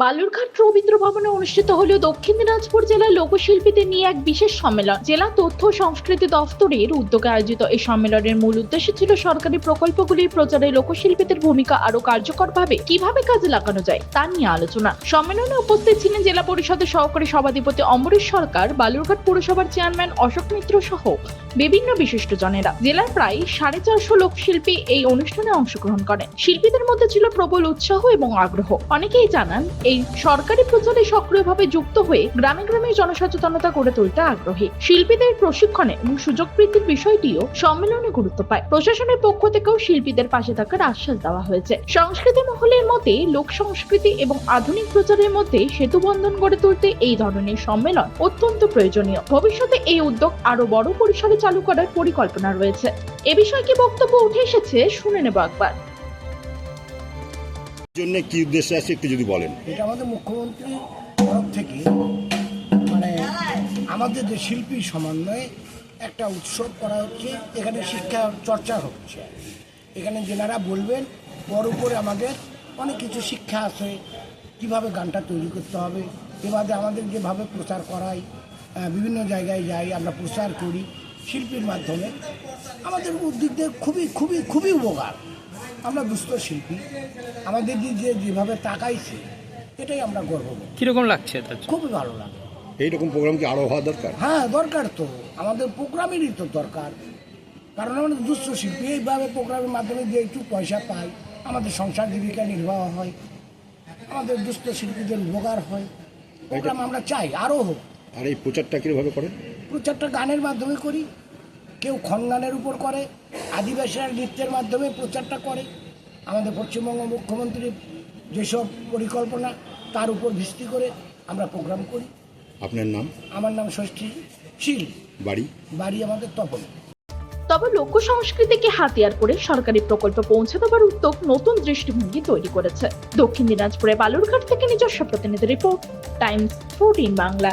বালুরঘাট রবীন্দ্র ভবনে অনুষ্ঠিত হলো দক্ষিণ দিনাজপুর জেলার লোকশিল্পীদের নিয়ে এক বিশেষ সম্মেলন। জেলা তথ্য সংস্কৃতি দফতরের উদ্যোগে আয়োজিত এই সম্মেলনের মূল উদ্দেশ্য ছিল সরকারি প্রকল্পগুলির প্রচারে লোকশিল্পীদের ভূমিকা আরও কার্যকরভাবে কীভাবে কাজে লাগানো যায় তা নিয়ে আলোচনা। সম্মেলনে উপস্থিত ছিলেন জেলা পরিষদের সহকারী সভাধিপতি অমরেশ সরকার, বালুরঘাট পুরসভার চেয়ারম্যান অশোক মিত্র সহ বিভিন্ন বিশিষ্টজনেরা। জেলার প্রায় সাড়ে চারশো লোকশিল্পী এই অনুষ্ঠানে অংশগ্রহণ করেন। শিল্পীদের মধ্যে ছিল প্রবল উৎসাহ এবং আগ্রহ। অনেকেই জানান এই সরকারি প্রচারে সক্রিয়ভাবে যুক্ত হয়ে গ্রামে গ্রামে জনসচেতনতা গড়ে তুলতে আগ্রহী শিল্পীদের প্রশিক্ষণে এবং সুযোগ বৃদ্ধির বিষয়টিও সম্মেলনে গুরুত্ব পায়। প্রশাসনের পক্ষ থেকেও শিল্পীদের পাশে থাকার আশ্বাস দেওয়া হয়েছে। সংস্কৃতি মহলের মতে লোক সংস্কৃতি এবং আধুনিক প্রচারের মধ্যে সেতু বন্ধন গড়ে তুলতে এই ধরনের সম্মেলন অত্যন্ত প্রয়োজনীয়। ভবিষ্যতে এই উদ্যোগ আরও বড় পরিসরে চালু করার পরিকল্পনা রয়েছে। এ বিষয়ে কি বক্তব্য উঠে এসেছে শুনে নেব একবার। জন্য কি উদ্দেশ্য আছে একটু যদি বলেন। এটা আমাদের মুখ্যমন্ত্রী তরফ থেকে মানে আমাদের যে শিল্পী সমন্বয়ে একটা উৎসব করা হচ্ছে, এখানে শিক্ষা চর্চা হচ্ছে। এখানে যেনারা বলবেন, বড় করে আমাদের অনেক কিছু শিক্ষা আছে, কীভাবে গানটা তৈরি করতে হবে, এবারে আমাদের যেভাবে প্রচার করাই বিভিন্ন জায়গায় যাই, আমরা প্রচার করি শিল্পীর মাধ্যমে। আমাদের উদ্দিক দিয়ে খুবই খুবই খুবই উপকার। আমরা দুস্থ শিল্পী। আমাদের যে দিয়ে যেভাবে তাকাইছে এটাই আমরা গর্ব করি। কীরকম লাগছে খুবই ভালো লাগে। এইরকম প্রোগ্রাম কি আরও হওয়া দরকার? হ্যাঁ দরকার তো। আমাদের প্রোগ্রামেরই তো দরকার। কারণ আমাদের দুস্থ শিল্পী এইভাবে প্রোগ্রামের মাধ্যমে যে একটু পয়সা পাই আমাদের সংসার জীবিকা নির্বাহ হয় আমাদের দুস্থ শিল্পীদের উপকার হয়। প্রোগ্রাম আমরা চাই আরও হোক। আর এই প্রচারটা কীভাবে করেন? প্রচারটা গানের মাধ্যমে করি কেউ খনগানের উপর করে আদিবাসীরা নৃত্যের মাধ্যমে প্রচারটা করে। আমাদের পশ্চিমবঙ্গ মুখ্যমন্ত্রীর যেসব পরিকল্পনা তার উপর ভিত্তি করে আমরা প্রোগ্রাম করি। আপনার নাম? আমার নাম ষষ্ঠী শীল। বাড়ি? বাড়ি আমাদের তপন। তবে লোক সংস্কৃতিকে হাতিয়ার করে সরকারি প্রকল্প পৌঁছে দেওয়ার উদ্যোগ নতুন দৃষ্টিভঙ্গি তৈরি করেছে। দক্ষিণ দিনাজপুরে বালুরঘাট থেকে নিজস্ব প্রতিনিধি রিপোর্ট টাইমস ফোরটিন বাংলা।